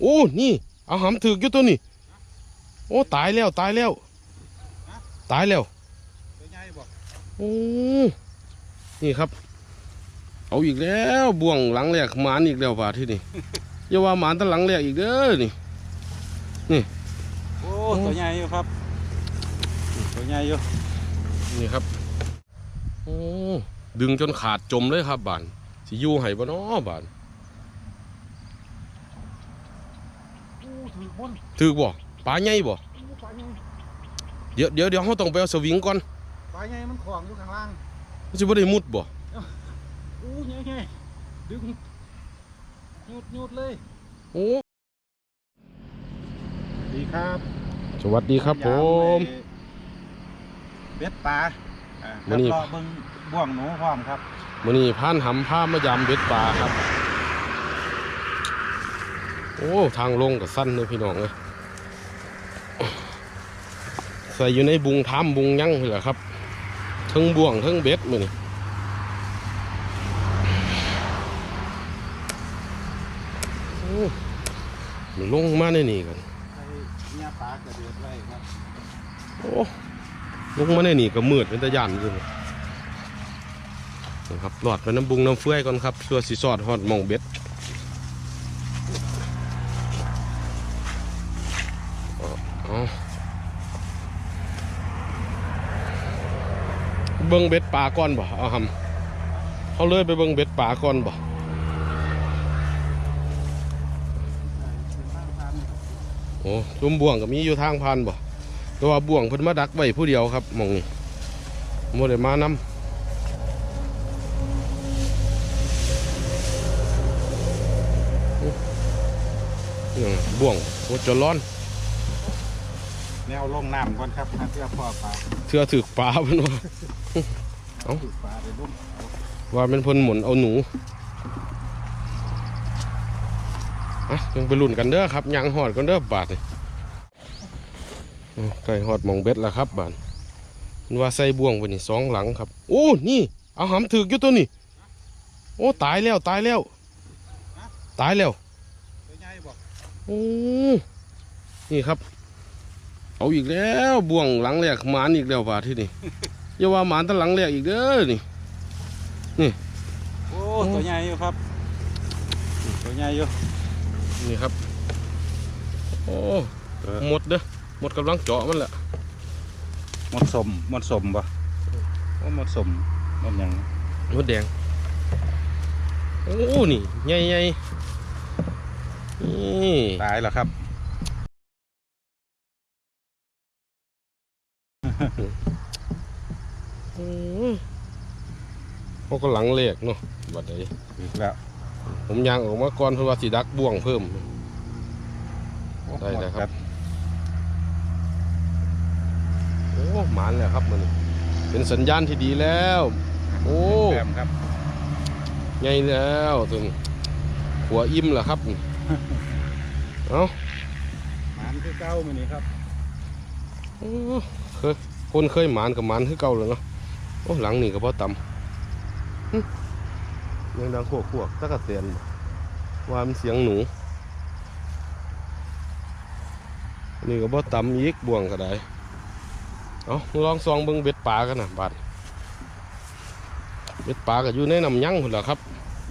โอ้นี่เอาหำถึกอยู่ตัวนี้โอ้ตายแล้วตายแล้ว ตายแล้วตัวใหญ่บอกโอ้นี่ครับ เอาอีกแล้วบ่วงหลังแรกหมานอีกแล้วบาดที่นี่อย่าว่าหมานแตั้หลังแรกอีกเด้อนี่โอ้ตัวใหญ่อยู่ครับ ตัวใหญ่อยู่นี่ครับโอ้ดึงจนขาดจมเลยครับบานสิอยู่ให้บ่น้อบาน โอ้ถือ บนถือบ่ปลาใหญ่บ่ปลาใหญ่เดี๋ยวเดี๋ยวเดี๋ยวเราต้องไปเอาสวิงก่อนปลาใหญ่มันขวางอยู่ข้างล่างมันสิบ่ได้มุดบ่โอ้ใหญ่ใหญ่ดึงหยุดหยุดเลยโอ้ดีครับ สวัสดีครับผมเบ็ดปลาอ่ามื้อนี้แล้วก็เบิ่งบ่วงหนูพร้อมครับมื้อนี้พานหำพามายามเบ็ดปลาครับ โอ้ทางลงก็สั้นเลยพี่น้องเลยใส่อยู่ในบุงท้ามบุงยั่งเลยครับทั้งบ่วงทั้งเบ็ดมือนี้โอ้มันลงมาในนี่กันใส่เนี่ยปลากระเดือดไว้ครับโอ้ลงมาในนี่ก็มืดเป็นตะยานอยู่นะครับหลอดไปน้ำบุงน้ำเฟื่อยก่อนครับเพื่อสิสอดฮอดมองเบ็ดเอาเอา เบิ้งเบ็ดปลาก่อนบ่เอาหำเขาเลยไปเบิ้งเบ็ดปลาก่อนบ่โอ้ชุมบ่วงก็มีอยู่ทางพันบ่แต่ว่าบ่วงเพิ่นมาดักไว้ผู้เดียวครับมองนี้โมได้มานำอย่าบ่วงโคจะร้อน แนวลงน้ำก่อนครับนะเพื่อพ่อปลาเทื่อถึกปลาเพิ่นว่าถือปลาไปลุ่มเอาว่าเป็นเพิ่นหมุนเอาหนูอะยังไปลุ้นกันเด้อครับยังหอดกันเด้อบาดนี่อ้าวใกล้หอดหมองเบ็ดแล้วครับบาดมันว่าใส่บ่วงไว้นี่สองหลังครับ โอ้นี่เอาหำถึกอยู่ตัวนี้โอ้ตายแล้วตายแล้ว ตายแล้วตัวใหญ่บอกโอ้นี่ครับ เอาอีกแล้วบ่วงหลังแรกหมานอีกแล้วบาดที่นี่อย่าว่าหมานแตั้หลังแรกอีกเด้อนี่โอ้ตัวใหญ่อยู่ครับ ตัวใหญ่อยู่นี่ครับ โอ้หมดเด้อหมดกำลังเจาะมันแหละหมดสมหมดสมปะโอ้หมดสมหมดหยังหมดแดงโอ้นี่ใหญ่ใหญ่นี่ตายแล้วครับ โอ้เขาก็หลังเลกเนาะบัดนี้อีกแล้วผมยางออกมาก่อนเพื่อว่าสิดักบ่วงเพิ่ม ได้แล้วครับ โอ้หมานแล้วครับมันเป็นสัญญาณที่ดีแล้ว โอ้แต้มครับใหญ่แล้วถึงหัวอิ่มแล้วครับ เอ้าหมานคือเก้ามือนี้ครับ โอ้เคย คนเคยหมานกับหมานคือเก่าเลยเนาะโอ้หลังนี่ก็บ่ต่ำหึยังดังขวกขวกๆตะกะเตียนบ่ว่ามันเสียงหนู นี่ก็บ่ต่ำอีกบ่วงก็ได้เอาลองซองเบิ่งเบ็ดปลากันนะบาดเบ็ดปลาก็อยู่ในน้ำยั่งพุ่นล่ะครับ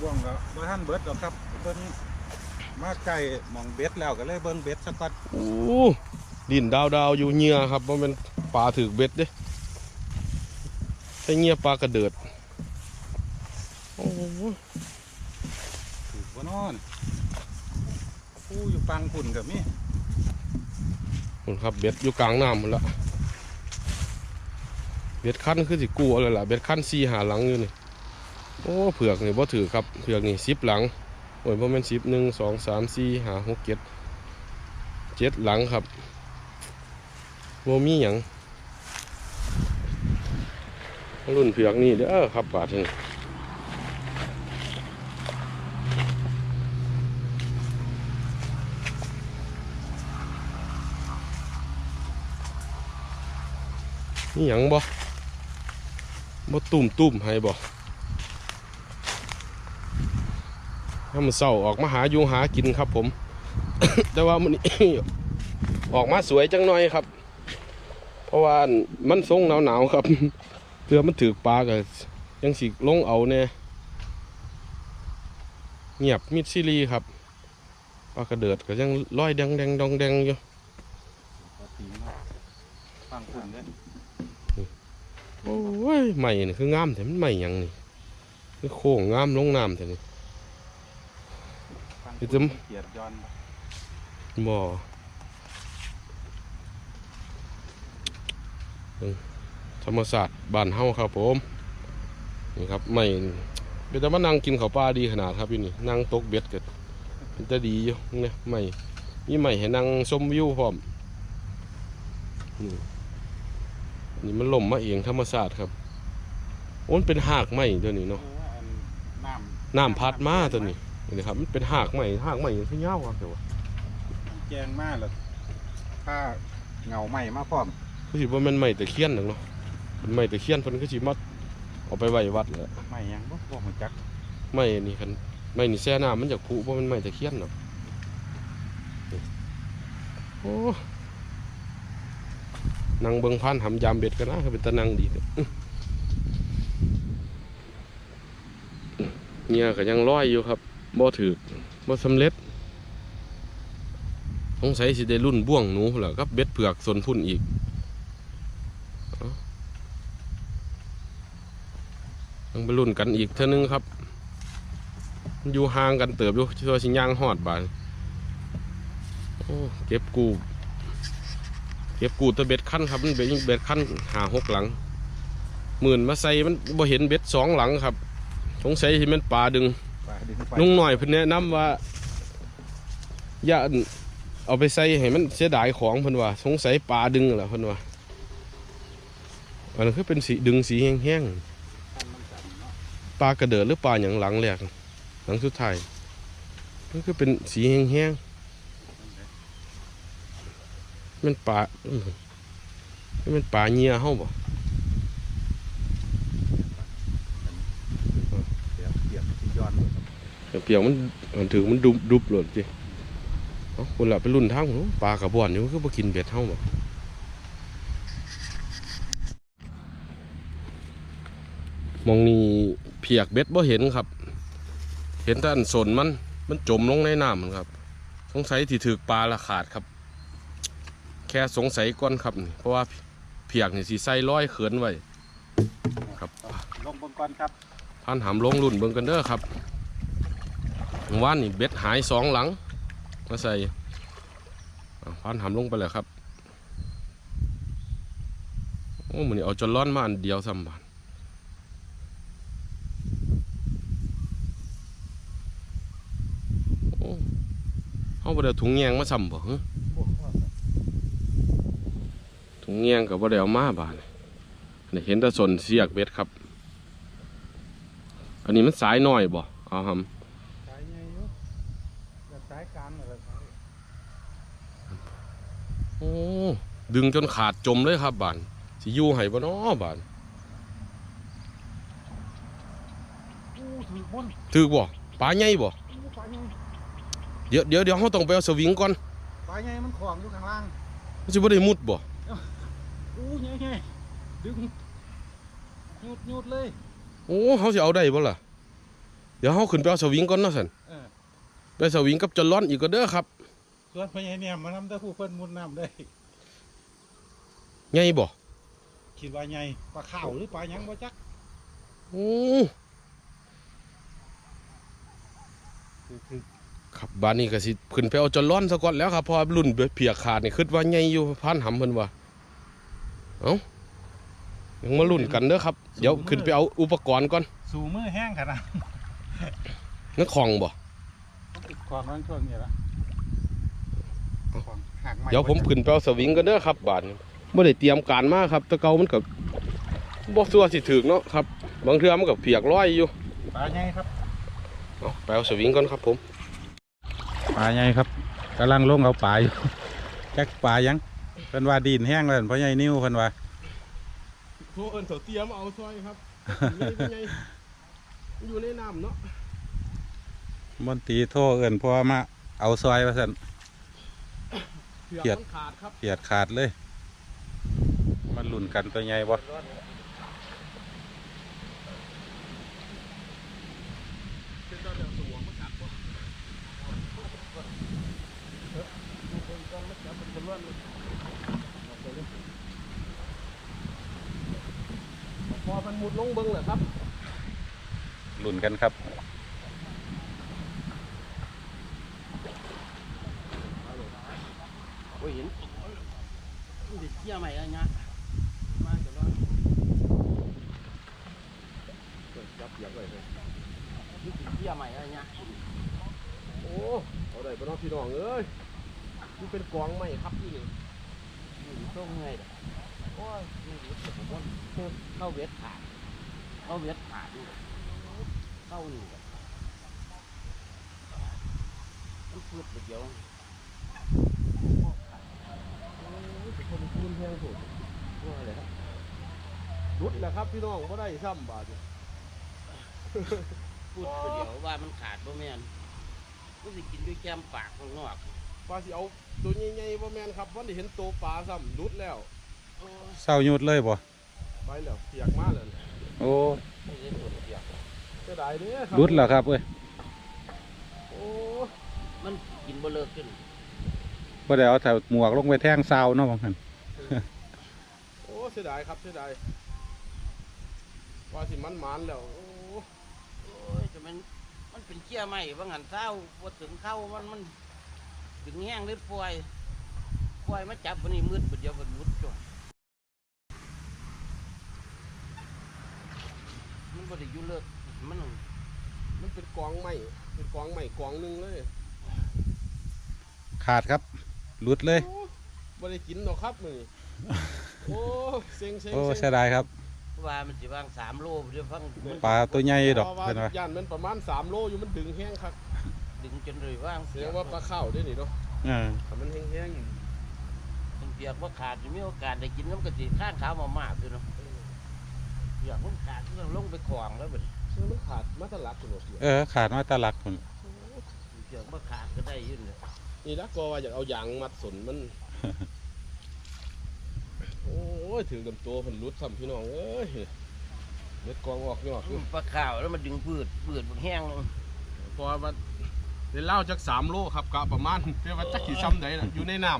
บ่วงก็บ่ท่านเบิดหรอกครับเบิ่งมาใกล้หมองเบ็ดแล้วก็เลยเบิ่งเบ็ดสักก่อนโอ้ดินดาวดาวๆอยู่เหงื่อครับมันเป็น ปลาถือเบ็ดเด้แต่เหงื่อปลากระเดิด โอ้ถูกบ่นอนผู้อยู่ฟังฝุ่นกับมีคุณครับเบ็ดอยู่กลางน้ำหมดละเบ็ดขั้นคือสิกูอะไรล่ะเบ็ดขั้นสี่หาหลังอยู่นี่โอ้เผือกนี่บ่ถือครับเผือกนี่สิบหลังโอ้ยบ่แม่นสิบหนึ่งสองสามสี่ห้าหกเจ็ดเจ็ดหลังครับโมมีหยัง รุ่นเผือกนี่เด้อครับบาทนี่นี่หยังบ่บ่ตุ่มตุ่มให้บ่ถ้ามันเศร้าออกมาหาอยู่หากินครับผม แต่ว่ามันออกมาสวยจังหน่อยครับ เพราะว่ามันทรงหนาวๆครับ เพื่อมันถือปลาก็ยังสิลงเอาเนี่ยเงียบมิดซิลีครับปลากระเดิดก็ยังลอยแดงแดงดองแดงอยู่ปลาตีนเนาะฟังคุณเด้อโอ้ยใหม่นี่คืองามแต่มันใหม่หยังนี่คือโค้งงามลงน้ำแต่นี่ฟังพี่คุจิ้มณเกียดย้อนบ่บ่เบิ่งธ รรมศาสตร์บ้านเฮาครับผมนี่ครับใหม่เป็นแต่มานั่งกินข้าวปลาดีขนาดครับอยู่นี่นั่งตกเบ็ดก็มันจะดีอยู่เนี่ยใหม่มีใหม่ให้นั่งชมวิวพร้อมนี่นี่มันล่มมาเองธรรมศาสตร์ครับโอ้มันเป็นหากไม้ตัวนี้เนาะโอ้อันน้ำน้ำพัดมาตัวนี้นี่ครับมันเป็นหากใหม่หากใหม่ที่ยาวครับเดี๋ยวว่าแจงมากเลยถ้าเงาไหม้มาพร้อมคือสิว่ามันใหม่ตะเคียนหนึ่งเนาะ เป็นใหม่ตะเคียนเพิ่นก็สิมาเอาไปไว้วัดแหละไหม้หยังบ่บ่ฮู้จักใหม่นี่คันใหม่นี่แซ่น้ำมันจากผุเพราะมันใหม่ตะเคียนเนาะนี่โอ้นั่งเบิ่งพันหำยามเบ็ดกันนะคือเป็นตะนังดีเด้ออื้อเนี่ยก็ยังลอยอยู่ครับบ่ถือบ่สำเร็จสงสัยสิได้รุ่นบ่วงหนูแหละกับเบ็ดเผือกสนพุ่นอีกเอ้า ต้องไปรุ่นกันอีกเท่านึงครับมันอยู่ห่างกันเติบอยู่ชัวาสิย่างหอดบานโอ้เก็บกูเก็บกูแตะเบ็ดขั้นครับมันเบ็ดเบ็ดขั้นหาหกหลังหมื่นมาใส่มันบ่เห็นเบ็ดสองหลังครับสงสัยที่มันปลาดึงปลาดึงไปลุงหน่อยเพิ่นแนะนำว่าอย่าเอาไปใส่ให้มันเสียดายของเพิ่นว่า สงสัยปลาดึงแหละเพิ่นว่าอันนั้นคือเป็นสีดึงสีแห้งท่านมันจับเนาะ ๆ ปลากระเดิดหรือปลาอย่างหลังแรกหลังสุดท้ายมันคือเป็นสีแห้งๆมันปลามันปลาเงียเฮาบ่เสียบเสียบสิย้อนเลยครับเปียกมันมันถือมันดุบดุบหลดจิเอ้าคนละไปรุ่นทางหูปลากระบ่อนอยู่มันคือบ่กินเบ็ดเฮาบ่มองนี่ เพียกเบ็ดบ่เห็นครับ เห็นแต่อันสนมัน มันจมลงในน้ำมันครับ สงสัยที่ถือปลาละขาดครับ แค่สงสัยก่อนครับนี่เพราะว่าเพียกนี่สีใส่ร้อยเขินไว้ครับลงบนก่อนครับพันหามลงรุ่นเบิ่งกันเด้อครับเมื่อว่านนี่เบ็ดหายสองหลังมาใส่อะพันหามลงไปแล้วครับโอ้มันนี่เอาจนร้อนมาอันเดียวซ้ำบานโอ้เขา บ่ได้เอาถุงแยงมาซ้ำบ่ฮะถุงแยงกับบ่ได้เอามาบานนี่เห็นแต่สนเสียกเบ็ดครับ อันนี้มันสายน้อยบ่เอาครับสายใหญ่อยู่แบบสายกลางเลยสายโอ้ดึงจนขาดจมเลยครับบานสิอยู่ให้บ่น้อบานอู้ถือบนถือบ่ปลาใหญ่บ่อู้ปลาใหญ่ เดี๋ยวเดี๋ยวเดี๋ยวเราต้องไปเอาสวิงก่อนปลาใหญ่มันขวางอยู่ข้างล่างมันสิบ่ได้มุดบ่อู้ใหญ่ใหญ่ดึงหยุดหยุดเลยโอ้เขาสิเอาได้บ่ล่ะเดี๋ยวเขาขึ้นไปเอาสวิงก่อนเนาะสันเออไปสวิงกับจนร้อนอีกก็เด้อครับส่วนพญาเนี่ยมันทำได้ผู้เพิ่นมุดน้ำได้ใหญ่บ่คิดว่าใหญ่ปลาข้าวหรือปลาหยังบ่จักโอ้คือ คือครับบ้านนี้ก็สิขึ้นไปเอาจนร้อนซะก่อนแล้วครับเพอรุ่นเพียกขาดนี่คิดว่าใหญ่อยู่พันหำเพิ่นว่าเอ้ายังมาลุ้นกันเด้อครับ เดี๋ยวขึ้นไปเอาอุปกรณ์ก่อน สู่มือแห้งขนาดนั่นของบ่ความร้อนช่วงนี้ละความหักไม้เดี๋ยวผมขึ้นไปเอาสวิงกันเด้อครับบาทไม่ได้เตรียมการมาครับแตะเกามันกับบ่ซัวสิถึกเนาะครับ บางเทื่อมันกับเพียกร้อยอยู่ปลาใหญ่ครับเอาไปเอาสวิงก่อนครับผม ปลาใหญ่ครับกำลังลงเอาปลาอยู่จักปลายังเพิ่นว่าดินแห้งแล้วเพราะใหญ่นิ้วเพิ่นว่าโทเอิ้นเตรียมเอาซอยครับอยู่ในน้ำเนาะมนตรีโทรเอิ้นเพราะว่ามาเอาซอยว่าซั่นเผือกเขียดมันขาดครับเขียดขาดเลย มันหลุ่นกันตัวใหญ่บ่ เป็นตัวเดียวสวงมันกัดบ่ พอมันมุดลงเบิ้งเหรอครับหลุ่นกันครับโอ้ยเห็นมันติดเที่ยวใหม่อะไรเงี้ยมาแต่ว่ายับยับไว้เลยมันติดเที่ยวใหม่อะไรเงี้ยโอ้เอาได้ปะเน้องพี่น้องเอ้ย นี่เป็นกองไม้ครับที่นี่มันต้องไงเด้อโอ้ยนี่รู้สึกผมว่าเข้าเวทขาดเข้าเวทขาดนี่เข้านี่แบบมันพืดไปเดียวเป็นคนคูนแพงสุดว่าอะไรครับรุดแหละครับพี่น้องก็ได้ซ้ำบาทนี่พูดไปเดียวว่ามันขาดบ่แม่นมันสิกินด้วยแก้มปากข้างนอก ปลาสิเอาตัวใหญ่ๆบ่แม่นครับวันนี้เห็นตัวปลาซ้ำรุดแล้วโอ้ยเศร้าหยุดเลยบ่ไปแล้วเปียกมาแล้วโอ้ไม่ได้ส่วนเดียวเสียดายเด้อครัรุดแล้วครับเอ้ยโอ้มันกินบ่เลิกขึ้นบ่ได้เอาแต่หมวกลงไปแท่งซาวเนาะบางคันโอ้เสียดายครับเสียดายว่าสิมันมันๆแล้วโอ้โอ้ยแต่มันมันเป็นเชี่ยไหมบางหันเศร้าพอถึงเข้ามันมัน ถึงแห้งหรือปล่อยปล่อยมาจับวันนี้มืดไปเดียวมันมุดจ่อยมันบ่ได้อยู่เลิกมันมันเป็นกองไม้เป็นกองไม้กองหนึงเลยขาดครับหลุดเลยโอ้บ่ได้กินหรอกครับมื้อนี้โอ้เซ็งเซ็งโอ้เซ็เสียงดายครับว่ามันสิวางสามโลเดี๋ยวฟังมันปลาตัวใหญ่ดอกเพราะว่าเพิ่นว่าย่านมันประมาณ3โลอยู่มันดึงแห้งครับ ดึงจนเลยว่างแสดงว่าปลาข้าวด้วยนี่เนาะเออถ้ามันแห้งมันเปียกว่าขาดจะมีโอกาสได้กินน้ำกะทิข้างขาวมามากคือเนาะเปียกมันขาดมันลงไปขวางแล้วบัดๆคือมันขาดมาตะลักคุณบ่เปียกเออ ขาดมาตะลักพุ่นเปียกว่าขาดก็ได้อยืนเลยนี่ละก็ว่าอยากเอายางมัดสนมัน โอ้ยถือลำตัวเพิ่นรุดซ้ำพี่น้องเอ้ยเล็ดกองออกยอดอยู่ปลาขาวแล้วมันดึงพืดพืดมันแห้งลงเพอว่า เดี๋ยวเล่าจากสามโลครับกะประมาณเพื่อว่าจักขี่ซ้ำไหนน่ะอยู่ในน้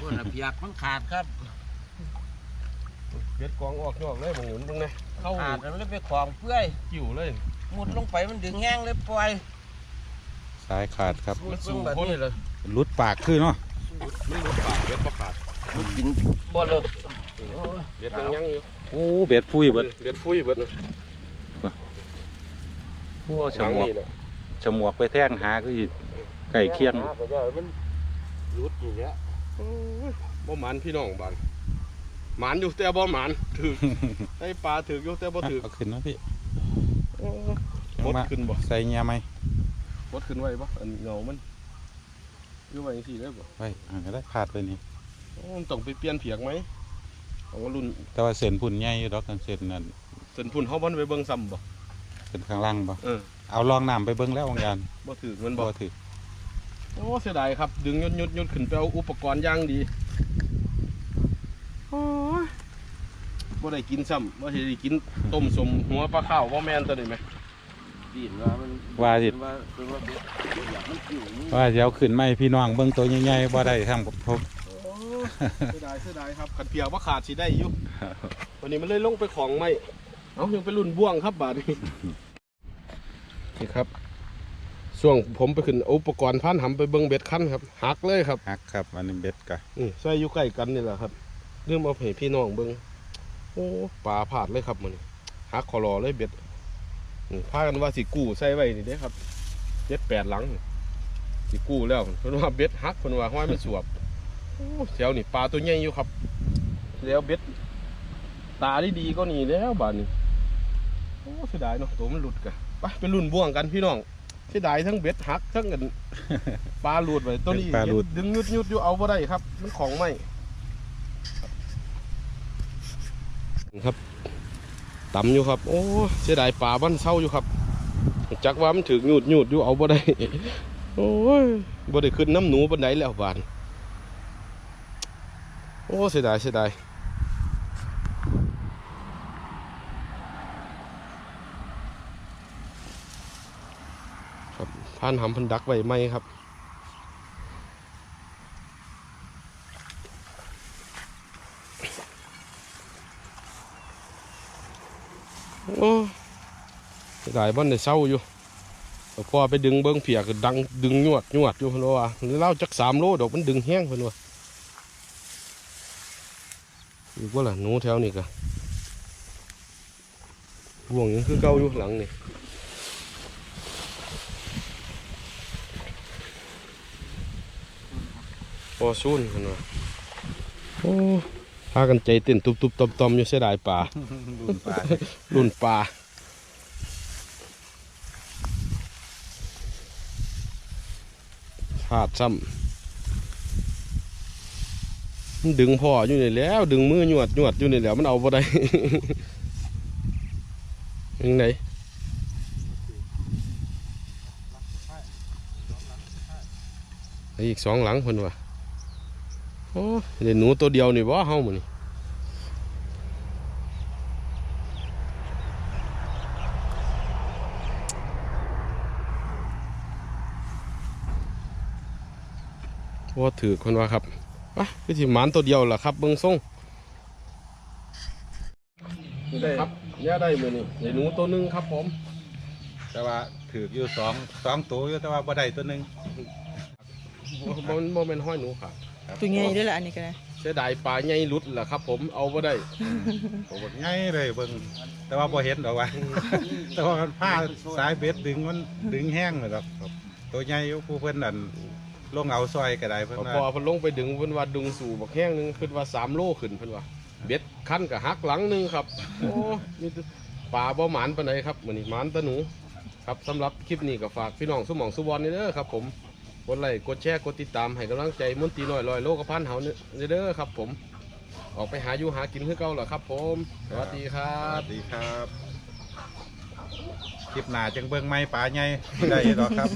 พวกน่ะเปียกมันขาดครับำเล็ดกองออกยอดเลยบางหนุนตรงนี้เข้าขาดแล้วมันเลยไปขวางเปื่อยกิ่วเลยมุดลงไปมันดึงแห้งเลยปล่อยสายขาดครับมันสูงแบบนี้เลยหลุดปากคือเนาะมันรุดปากเล็ดปขาดมันกินบ่เลิกเล็ดยังยังอยู่โอ้เบ็ดฟุยเบิดเล็ดฟุ้ยเบิดนะโอ้ฉหลังมวกนี่แหละ ฉมวกไปแท่งหาก็อีกไก่เคียงหาไปได้มันรุดอยู่เนี้ยโอ้ยบ่หมันพี่น้องบานหมันอยู่แต่บ่หมันถือได้ปลาถืออยู่แต่บ่ถือเอาขึ้นเนาะพี่บดขึ้นบ่ใส่เงียไหมบดขึ้นไว้บ่อันเงามันอยู่ไว้จังซี่ได้บ่ไว้อ่าก็ได้พาดไปนี่โอ้มันต้องไปเปลี่ยนเพียกไหมของรุ่นแต่ว่าเส้นพุ่นใหญ่อยู่ดอกกันเส้นนั่นเส้นพุ่นเฮาบ่ได้ไปเบิ่งซ้ำบ่เป็นข้างล่างบ่เออ เอาลองน้ำไปเบิ่งแล้ววงยานบ่ถือมันบ่บ่ถือโอ้เสียดายครับ ดึงยุดยุดยุดขึ้นไปเอาอุปกรณ์อย่างดีโอ้ยบ่ได้กินซ้ำบ่ได้กินต้มสมหัวปลาข้าวบ่แม่นตัวนี้ไหมปีนว่ามันว่าสิว่าเป็นว่าเบ็ดเบ็ดอยากมันกิ่วนี่ว่าสิเดี๋ยวขึ้นไม่พี่น้องเบิ่งตัวใหญ่ๆบ่ได้ทำกับพบโอ้เสียดายเสียดายครับขันเปียกว่าขาดสิได้อยู่วันนี้มันเลยลงไปของไม่เอายังไปรุ่นบ่วงครับบาดนี้ นี่ครับช่วงผมไปขึ้นเอาอุปกรณ์พันหำไปเบิ่งเบ็ดคันครับหักเลยครับฮักครับอันนี้เบ็ดกะนี่ใส่อยู่ใกล้กันนี่แหละครับเรื่องมาให้พี่น้องเบิ่งโอ้ปลาผาดเลยครับมันหักคอรอเลยเบ็ดนี่พากันว่าสิกู้ใส่ไว้นี่เด้ครับเจ็ดแปดหลังสิกู้แล้วเพิ่นว่าเบ็ดหักเพิ่นว่าห้อยมันสวบโอ้แถวนี่ปลาตัวใหญ่อยู่ครับแล้วเบ็ดตาดีดีๆก็นี่แล้วบาดนี้โอ้เสียดายเนาะตัวมันหลุดกัน ไปไปรุ่นบ่วงกันพี่น้องเสียดายทั้งเบ็ดหักทั้งกันปลาหลุดไปตัวนี้ปลาหลุด ดึงยุดยุดอยู่เอาบ่ได้ครับมันของไม่ครับต่ำอยู่ครับ โอ้เสียดายปลาบ้านเศร้าอยู่ครับจักว่ามันถึงหยุดหยุดอยู่เอาบ่ได้โอ้ยบ่ได้ขึ้นน้ำหนูบันไดแล้วบานโอ้เสียดายเสียดายครับพานหำเพันดักไว้ไหมครับโอ้เสียดายบ้านได้เศร้าอยู่แต่พอไปดึงเบิ้งเพียก็ดังดึงหยวดหยวดอยู่เพิ่นว่าเล่าจักสามโลดอกมันดึงแห้งเพิ่นว่าอยู่ว่าล่ะหนูแถวนี้ก็บ่วงยังคือเก่าอยู่หลังนี่ อซูนเพิ่นว่าโอ้พากันใจเต้นตุบๆตอมๆอยู่เสียดายป่ารุ่นปลารุ่นปลาพลาดซ้ำมันดึงพ่ออยู่นี่แหล้ว ดึงมือหยวดหยวดอยู่นี่แหล้ว มันเอาบ่ได้ยังไงอีกสองหลังเพิ่นว่ะ โอ้เดี๋ยวหนูตัวเดียวนี่บ่เฮามื้อนี่ว่าถือคนว่าครับปะคือที่หมานตัวเดียวล่ะครับเบิ้งส่งได้ครับเนี่ยได้มือนี่ไอ้หนูตัวหนึงครับผม แต่ว่าถืออยู่สองสองตัวอยู่แต่ว่าบ่ได้ตัวหนึงบ่บ่มันบ่แม่นห้อยหนูครับ ตัวใหญ่ด้วยล่ะอันนี้ก็ได้เสียดายปลาใหญ่หลุดล่ะครับ ผมเอาบ่ได้ตัวบักใหญ่เลยเบิ่งแต่ว่าบ่เห็นดอกว่า แต่ว่ามันผ้าสายเบ็ดดึงมันดึงแห้งเลยครับ ตัวใหญ่อยู่ผู้เพิ่นนั่นลงเอาซอยก็ได้เพิ่นพอว่าพอเพิ่นลงไปดึงเพิ่นว่าดึงสู่บักแห้งหนึงเพิ่นว่า3โลขึ้นเพิ่นว่าเบ็ดคันก็หักหลังหนึงครับ โอ้นี่ปลาบ่หมานปานใดครับมื้อนี้หมานแตะหนู ครับสำหรับคลิปนี้ก็ฝากพี่น้องสมองสุบอลนี่เด้อครับ ผม กดไลค์กดแชร์กดติดตามให้กำลังใจมุนตีน้อยลอยโลกพันเฮานี่เด้อครับ ผม ออกไปหาอยู่หากินคือเก่าเหรอครับ ผมสวัสดีครัสวัสดีครับคลิปหน้าจังเบิ่งไม้ป่าใหญ่บ่ได้หรอกครับ